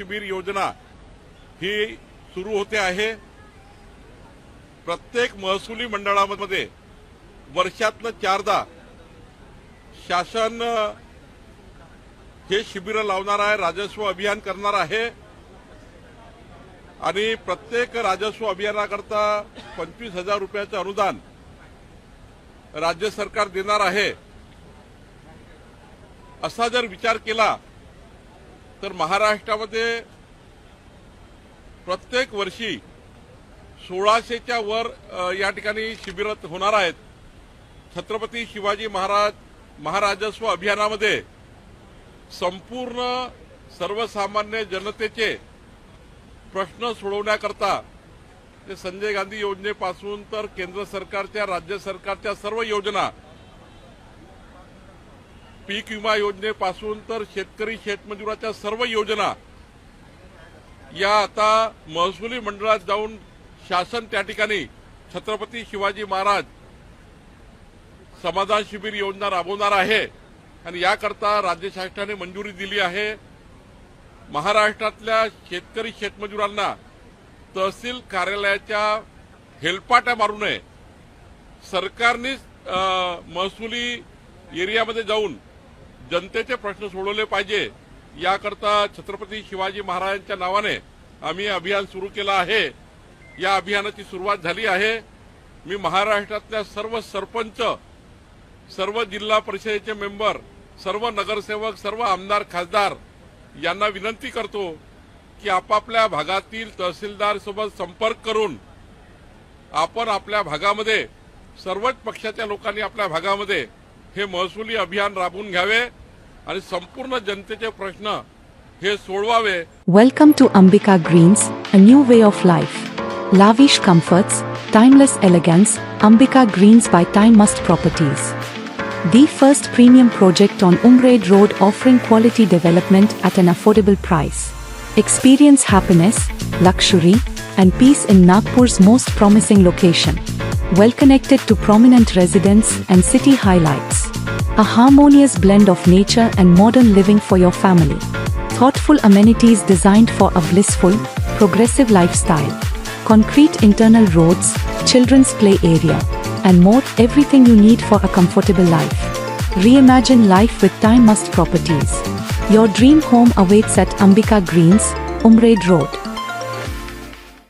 शिबिर योजना ही सुरू होते आहे. प्रत्येक महसुली मंडळामध्ये वर्षातनं चारदा शासन हे शिबिर लावणार आहे राजस्व अभियान करणार आहे. आणि प्रत्येक राजस्व अभियानाकरता पंचवीस हजार रुपयाचं अनुदान राज्य सरकार देणार आहे. असा जर विचार केला तर महाराष्ट्रामध्ये प्रत्येक वर्षी सोळाशेच्या वर या ठिकाणी शिबिर होणार आहेत. छत्रपती शिवाजी महाराज महाराजस्व अभियानामध्ये संपूर्ण सर्वसामान्य जनतेचे प्रश्न सोडवण्याकरता ते संजय गांधी योजनेपासून तर केंद्र सरकारच्या राज्य सरकारच्या सर्व योजना पीक विमा योजनेपासून तर शेतकरी शेतमजुराच्या सर्व योजना या आता महसुली मंडळात जाऊन शासन त्या ठिकाणी छत्रपती शिवाजी महाराज समाधान शिबिर योजना राबवणार आहे. आणि याकरता राज्य शासनाने मंजुरी दिली आहे. महाराष्ट्रातल्या शेतकरी शेतमजुरांना तहसील कार्यालयाच्या हेलपाट्या मारू नये. सरकारनेच महसुली एरियामध्ये जाऊन जनतेचे प्रश्न सोडवले पाहिजे. याकरता छत्रपती शिवाजी महाराजांच्या नावाने आम्ही अभियान सुरू केलं आहे. या अभियानाची सुरुवात झाली आहे. मी महाराष्ट्रातल्या सर्व सरपंच सर्व जिल्हा परिषदेचे मेंबर सर्व नगरसेवक सर्व आमदार खासदार यांना विनंती करतो की आपापल्या भागातील तहसीलदार सोबत संपर्क करून आपण आपल्या भागामध्ये सर्वच पक्षाच्या लोकांनी आपल्या भागामध्ये हे महसुली अभियान राबवून घ्यावे. आणि संपूर्ण जनतेचे प्रश्न हे सोडवावे Welcome to Ambika Greens, a new way of life. Lavish comforts, timeless elegance, Ambika Greens by Time Must Properties. The first premium project on Umraid Road offering quality development at an affordable price. Experience happiness, luxury, and peace in Nagpur's most promising location. Well connected to prominent residents and city highlights. A harmonious blend of nature and modern living for your family. Thoughtful amenities designed for a blissful, progressive lifestyle. Concrete internal roads, children's play area, and more everything you need for a comfortable life. Reimagine life with Time Must Properties. Your dream home awaits at Ambika Greens, Umraid Road.